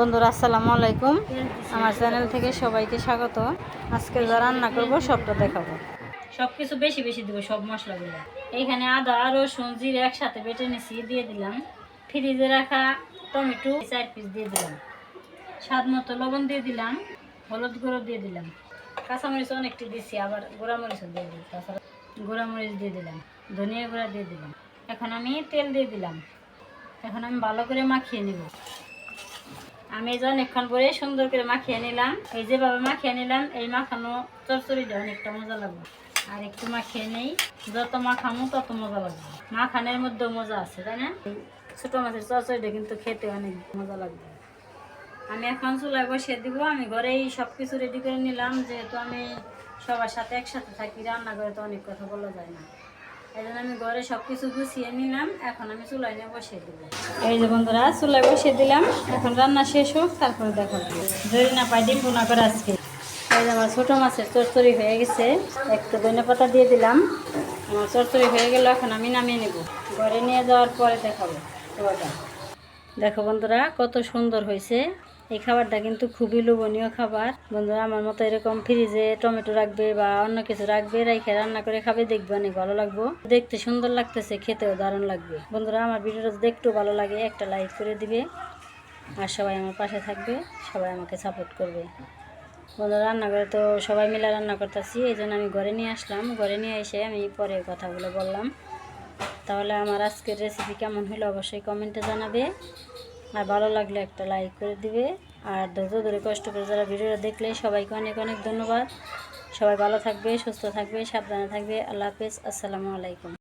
বন্ধুরা, আসসালামু আলাইকুম। আমার চ্যানেল থেকে সবাইকে স্বাগত। আজকে যা রান্না করব, সবটা দেখাবো। সব কিছু বেশি বেশি দেবো, সব মশলাগুলো। এইখানে আদা, রসুন, জিরে একসাথে বেটে নিছি, দিয়ে দিলাম। ফ্রিজে রাখা টমেটো চার পিস দিয়ে দিলাম। স্বাদ মতো লবণ দিয়ে দিলাম, হলুদ গুঁড়ো দিয়ে দিলাম। কাঁচামরিচ অনেকটি দিছি, আবার গোড়ামরিচও দিয়ে দিই তাছাড়া গোড়ামরিচ দিয়ে দিলাম, ধনিয়া গুঁড়া দিয়ে দিলাম। এখন আমি তেল দিয়ে দিলাম। এখন আমি ভালো করে মাখিয়ে নিব। আমি এই যে অনেকক্ষণ পরে সুন্দর করে মাখিয়ে নিলাম, এই যেভাবে মাখিয়ে নিলাম, এই মাখানো চরচড়িটা অনেকটা মজা লাগবে। আর একটু মাখিয়ে নেই, যত মাখামো তত মজা লাগবে। মাখানের মধ্যেও মজা আছে, তাই না? ছোটো মাছের চরচড়িটা কিন্তু খেতে অনেক মজা লাগবে। আমি এখন চুলায় বসিয়ে দিব, আমি ঘরেই সব কিছু রেডি করে নিলাম। যেহেতু আমি সবার সাথে একসাথে থাকি রান্না করে তো অনেক কথা বলা যায় না। এই জন্য আমি ঘরে সব কিছু গুছিয়ে নিলাম, এখন আমি চুলায় নিয়ে বসিয়ে দেবো এই যে বন্ধুরা, চুলায় বসিয়ে দিলাম, এখন রান্না শেষ হোক, তারপরে দেখাবো যদি না পাই ডিম বোনা করে আজকে। এই যে আমার ছোটো মাছের চরচড়ি হয়ে গেছে, একটু ধনে পাতা দিয়ে দিলাম। আমার চরচড়ি হয়ে গেল, এখন আমি নামিয়ে নেব। ঘরে নিয়ে যাওয়ার পরে দেখাবো। দেখো বন্ধুরা, কত সুন্দর হয়েছে। এই খাবারটা কিন্তু খুবই লোভনীয় খাবার। বন্ধুরা, আমার মতো এরকম ফ্রিজে টমেটো রাখবে বা অন্য কিছু রাখবে রেখে রান্না করে খাবে, দেখবে অনেক ভালো লাগবে। দেখতে সুন্দর লাগতেছে, খেতেও দারুণ লাগবে। বন্ধুরা, আমার ভিডিওটা একটু ভালো লাগে, একটা লাইক করে দিবে। আর সবাই আমার পাশে থাকবে, সবাই আমাকে সাপোর্ট করবে। বন্ধুরা রান্না করে তো সবাই মিলে রান্না করতেছি, এই জন্য আমি ঘরে নিয়ে আসলাম। ঘরে নিয়ে এসে আমি পরে কথাগুলো বললাম। তাহলে আমার আজকের রেসিপি কেমন হলো অবশ্যই কমেন্টে জানাবে। আর ভালো লাগলে একটা লাইক করে দিবে। আর ধৈর্য ধরে কষ্ট করে যারা ভিডিওটা দেখলে, সবাইকে অনেক অনেক ধন্যবাদ। সবাই ভালো থাকবে, সুস্থ থাকবে, সাবধানে থাকবে। আল্লাহ হাফেজ। আসসালামু আলাইকুম।